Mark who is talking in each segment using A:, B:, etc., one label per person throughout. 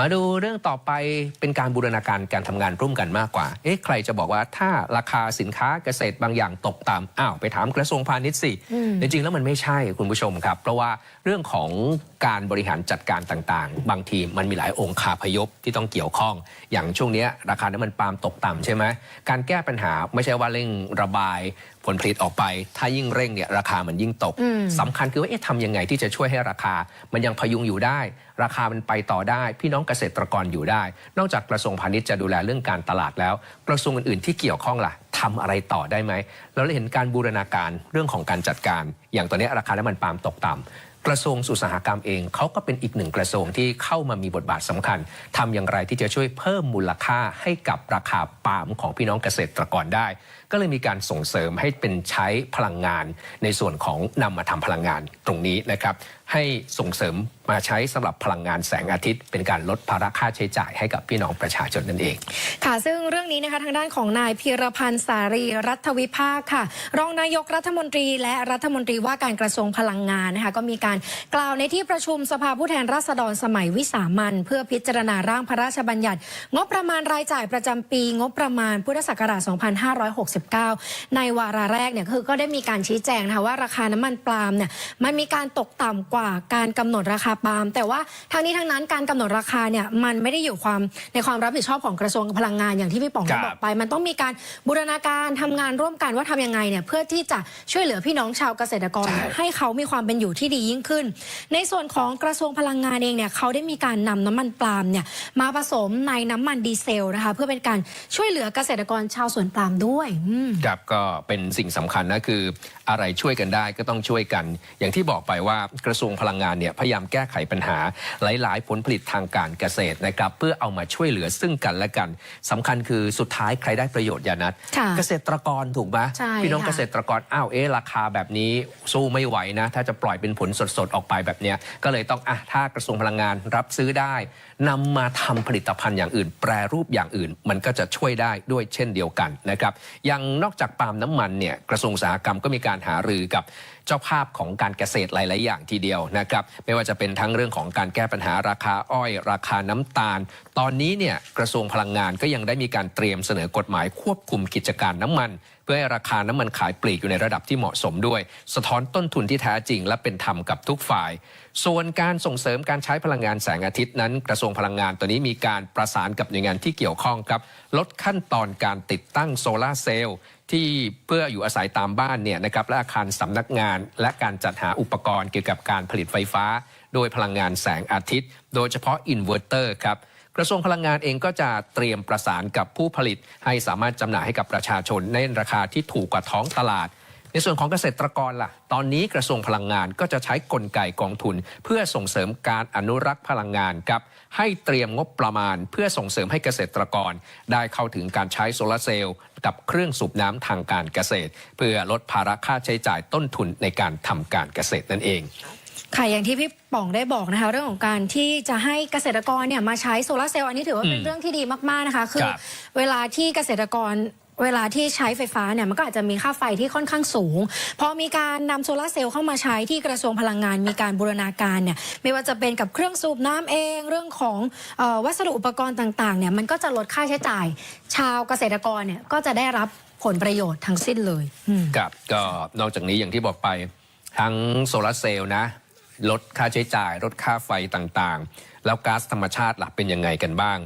A: มาดูเรื่องต่อไปเป็นการบูรณาการการทำงานร่วมกันมากกว่า เอ๊ะใครจะบอกว่าถ้าราคาสินค้าเกษตรบางอย่างตกต่ำอ้าวไปถามกระทรวงพาณิชย์สิ
B: อืม
A: จริงๆแล้วมันไม่ใช่คุณผู้ชมครับ เพราะว่าเรื่องของการบริหารจัดการต่างๆ บางทีมันมีหลายองค์คาพยพที่ต้องเกี่ยวข้อง อย่างช่วงเนี้ยราคาน้ำมันปาล์มตกต่ำใช่ไหมการแก้ปัญหาไม่ใช่ว่าเร่งระบาย ผลผลิตออกไป ถ้ายิ่งเร่งเนี่ยราคามันยิ่งตก
B: อืม
A: สำคัญคือว่าเอ๊ะทำยังไงที่จะช่วยให้ราคา มันยังพยุงอยู่ได้ ราคามันไปต่อได้ พี่น้องเกษตรกรอยู่ได้ นอกจากกระทรวงพาณิชย์จะดูแลเรื่องการตลาดแล้ว กระทรวงอื่น ๆ ที่เกี่ยวข้องล่ะทำอะไรต่อได้ไหมเราเลยเห็นการบูรณาการเรื่องของการจัดการ อย่างตอนนี้ราคาน้ำมันปาล์มตกต่ำกระทรวงอุตสาหกรรมเองเขาก็เป็นอีกหนึ่งกระทรวงที่เข้ามามีบทบาทสำคัญทำอย่างไรที่จะช่วยเพิ่มมูลค่าให้กับราคาปาล์มของพี่น้องเกษตรกรได้ก็เลยมีการส่งเสริมให้เป็นใช้พลังงาน ในส่วนของนำมาทำพลังงานตรงนี้นะครับ ให้ส่งเสริมมาใช้สำหรับพลังงานแสงอาทิตย์ เป็นการลดภาระค่าใช้จ่ายให้กับพี่น้องประชาชนนั่นเอง
B: ค่ะซึ่งเรื่องนี้นะคะทางด้านของนายพีรพันธ์สารีรัฐวิภาคค่ะ รองนายกรัฐมนตรีและรัฐมนตรีว่าการกระทรวงพลังงานนะคะก็มีการกล่าวในที่ประชุมสภาผู้แทนราษฎรสมัยวิสามันเพื่อพิจารณาร่างพระราชบัญญัติ งบประมาณรายจ่ายประจำปี งบประมาณพุทธศักราช 256 2569ในวาระแรกเนี่ยคือก็ได้มีการชี้แจงนะคะว่าราคาน้ำมันปาล์มเนี่ยมันมีการตกต่ำกว่าการกำหนดราคาปาล์มแต่ว่าทั้งนี้ทั้งนั้นการกำหนดราคาเนี่ยมันไม่ได้อยู่ความในความรับผิดชอบของกระทรวงพลังงานอย่างที่พี่ป๋อง
A: ครั
B: ได้
A: บ
B: บอกไป มันต้องมีการบูรณาการทำงานร่วมกันว่าทำยังไงเนี่ยเพื่อที่จะช่วยเหลือพี่น้องชาวเกษตรกร
A: ใช่
B: ให้เขามีความเป็นอยู่ที่ดียิ่งขึ้น ในส่วนของกระทรวงพลังงานเองเนี่ยเขาได้มีการนำน้ำมันปาล์มเนี่ยมาผสมในน้ำมันดีเซลนะคะเพื่อเป็นการช่วยเหลือเกษตรกรชาวสวนปาล์มด้วยอืม
A: ครับก็เป็นสิ่งสำคัญนะคืออะไรช่วยกันได้ก็ต้องช่วยกัน อย่างที่บอกไปว่ากระทรวงพลังงานเนี่ยพยายามแก้ไขปัญหาหลาย ๆ ผลผลิตทางการเกษตรนะครับเพื่อเอามาช่วยเหลือซึ่งกันและกันสำคัญคือสุดท้ายใครได้ประโยชน์ยานัด
B: ค่ะ
A: เกษตรกรถูกไหม
B: ใช่
A: พี่น้อง
B: ค่ะ
A: เกษตรกรอ้าวเอ๊ะราคาแบบนี้สู้ไม่ไหวนะ ถ้าจะปล่อยเป็นผลสด ๆ ออกไปแบบเนี้ยก็เลยต้องอะถ้ากระทรวงพลังงานรับซื้อได้นำมาทำผลิตภัณฑ์อย่างอื่น แปรรูปอย่างอื่น มันก็จะช่วยได้ด้วยเช่นเดียวกันนะครับยังนอกจากปาล์มน้ำมันเนี่ยกระทรวงอุตสาหกรรมก็มีการหารือกับ เจ้าภาพของการเกษตรหลาย ๆ อย่างทีเดียวนะครับ ไม่ว่าจะเป็นทั้งเรื่องของการแก้ปัญหาราคาอ้อย ราคาน้ำตาล ตอนนี้เนี่ยกระทรวงพลังงานก็ยังได้มีการเตรียมเสนอกฎหมายควบคุมกิจการน้ำมัน เพื่อให้ราคาน้ำมันขายปลีกอยู่ในระดับที่เหมาะสมด้วย สะท้อนต้นทุนที่แท้จริง และเป็นธรรมกับทุกฝ่าย ส่วนการส่งเสริมการใช้พลังงานแสงอาทิตย์นั้น กระทรวงพลังงานตัวนี้มีการประสานกับหน่วยงานที่เกี่ยวข้องครับลดขั้นตอนการติดตั้งโซลาร์เซลล์ ที่เพื่ออยู่อาศัยตามบ้านเนี่ยนะครับและอาคารสำนักงาน และการจัดหาอุปกรณ์เกี่ยวกับการผลิตไฟฟ้า โดยพลังงานแสงอาทิตย์ โดยเฉพาะอินเวอร์เตอร์ครับกระทรวงพลังงานเองก็จะเตรียมประสานกับผู้ผลิต ให้สามารถจำหน่ายให้กับประชาชนในราคาที่ถูกกว่าท้องตลาด ในส่วนของเกษตรกรล่ะ ตอนนี้กระทรวงพลังงานก็จะใช้กลไกกองทุน เพื่อส่งเสริมการอนุรักษ์พลังงานครับ ให้เตรียมงบประมาณ เพื่อส่งเสริมให้เกษตรกร ได้เข้าถึงการใช้โซลาร์เซลล์กับเครื่องสูบน้ำทางการเกษตร เพื่อลดภาระค่าใช้จ่ายต้นทุนในการทำการเกษตรนั่นเอง
B: ค่ะอย่างที่พี่ป๋องได้บอกนะคะ เรื่องของการที่จะให้เกษตรกรเนี่ยมาใช้โซลาร์เซลล์อันนี้ถือว่าเป็น
A: อืม
B: เรื่องที่ดีมากๆนะคะ คือ
A: ครับ
B: เวลาที่เกษตรกร เวลาที่ใช้ไฟฟ้าเนี่ยมันก็อาจจะมีค่าไฟที่ค่อนข้างสูง พอมีการนำโซลาร์เซลล์เข้ามาใช้ที่กระทรวงพลังงานมีการบูรณาการเนี่ยไม่ว่าจะเป็นกับเครื่องสูบน้ำเองเรื่องของเออวัสดุอุปกรณ์ต่างๆเนี่ยมันก็จะลดค่าใช้จ่าย ชาวเกษตรกรเนี่ยก็จะได้รับผลประโยชน์ทั้งสิ้นเลยอืม
A: ครับก็นอกจากนี้อย่างที่บอกไปทั้งโซลาร์เซลล์นะ ลดค่าใช้จ่าย ลดค่าไฟต่างๆ แล้วก๊าซธรรมชาติล่ะเป็นยังไงกันบ้าง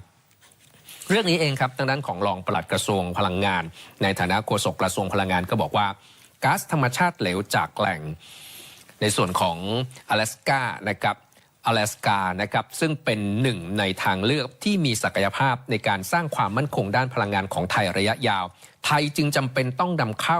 A: เรื่องนี้เองครับทางด้านของรองปลัดกระทรวงพลังงาน ในฐานะโฆษกกระทรวงพลังงานก็บอกว่าก๊าซธรรมชาติเหลวจากแหล่ง ในส่วนของ阿拉斯กานะครับ阿拉斯กานะครับ ซึ่งเป็นหนึ่งในทางเลือกที่มีศักยภาพในการสร้างความมั่นคงด้านพลังงานของไทยระยะยาว ไทยจึงจำเป็นต้องนำเข้า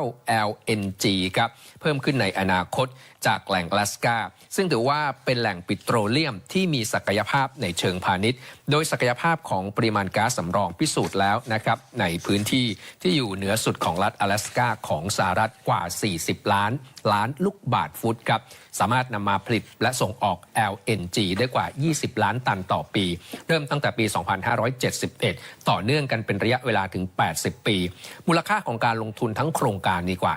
A: LNG ครับ เพิ่มขึ้นในอนาคตจากแหล่ง阿拉斯กาซึ่งถือว่าเป็นแหล่งปิโตรเลียมที่มีศักยภาพในเชิงพาณิชย์ โดยศักยภาพของปริมาณก๊าซสำรองพิสูจน์แล้วนะครับในพื้นที่ที่อยู่เหนือสุดของรัฐ阿拉斯กาของสหรัฐกว่า 40 ล้าน ล้านลูกบาทฟุตครับ สามารถนำมาผลิตและส่งออก LNG ได้กว่า 20 ล้านตันต่อปี เริ่มตั้งแต่ปี 2571 ต่อเนื่องกันเป็นระยะเวลาถึง 80 ปี มูลค่าของการลงทุนทั้งโครงการนี่กว่า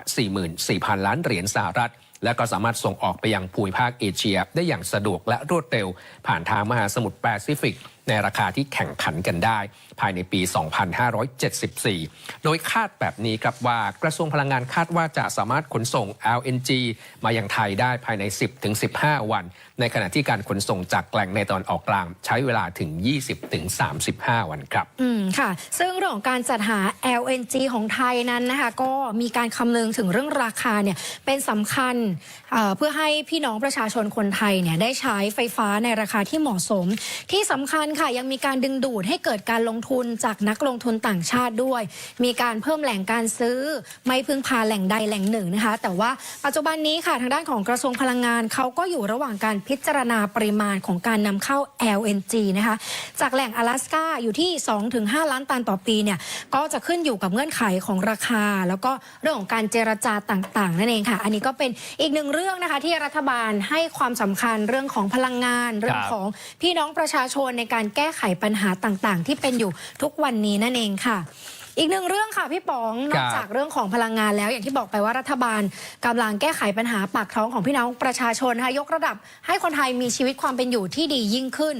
A: 44,000 ล้านเหรียญสหรัฐ และก็สามารถส่งออกไปยังภูมิภาคเอเชีย ได้อย่างสะดวกและรวดเร็ว ผ่านทางมหาสมุทรแปซิฟิก ในราคาที่แข่งขันกันได้ ภายในปี 2574 โดยคาดแบบนี้ครับว่ากระทรวงพลังงานคาดว่าจะสามารถขนส่ง LNG มายังไทยได้ภายใน 10-15 วัน ในขณะที่การขนส่งจากแหล่งในตอนออกกลาง ใช้เวลาถึง 20-35 วันครับ
B: อืมค่ะ ซึ่งเรื่องของการจัดหา LNG ของไทยนั้นนะคะก็มีการคำนึงถึงเรื่องราคาเนี่ยเป็นสำคัญเอ่อเพื่อให้พี่น้องประชาชนคนไทยเนี่ยได้ใช้ไฟฟ้าในราคาที่เหมาะสม ที่สำคัญค่ะยังมีการดึงดูดให้เกิดการลงทุนจากนักลงทุนต่างชาติด้วย มีการเพิ่มแหล่งการซื้อ ไม่พึ่งพาแหล่งใดแหล่งหนึ่งนะคะ แต่ว่าปัจจุบันนี้ค่ะทางด้านของกระทรวงพลังงานเขาก็อยู่ระหว่างการพิจารณาปริมาณของการนำเข้า LNG นะคะ จากแหล่ง阿拉斯กาอยู่ที่ 2-5 ล้านตันต่อปีเนี่ย ก็จะขึ้นอยู่กับเงื่อนไขของราคา แล้วก็เรื่องของการเจรจาต่างๆ นั่นเองค่ะ อันนี้ก็เป็นอีกหนึ่งเรื่องนะคะ ที่รัฐบาลให้ความสำคัญเรื่องของพลังงาน เรื่องของพี่น้องประชาชนในการ รแก้ไขปัญหาต่างๆ ที่เป็นอยู่ทุกวันนี้นั่นเองค่ะอีกหนึ่งเรื่องค่ะพี่ป๋องนอกจากเรื่องของพลังงานแล้ว อย่างที่บอกไปว่ารัฐบาลกำลังแก้ไขปัญหาปากท้องของพี่น้องประชาชนนะคะยกระดับให้คนไทยมีชีวิตความเป็นอยู่ที่ดียิ่งขึ้น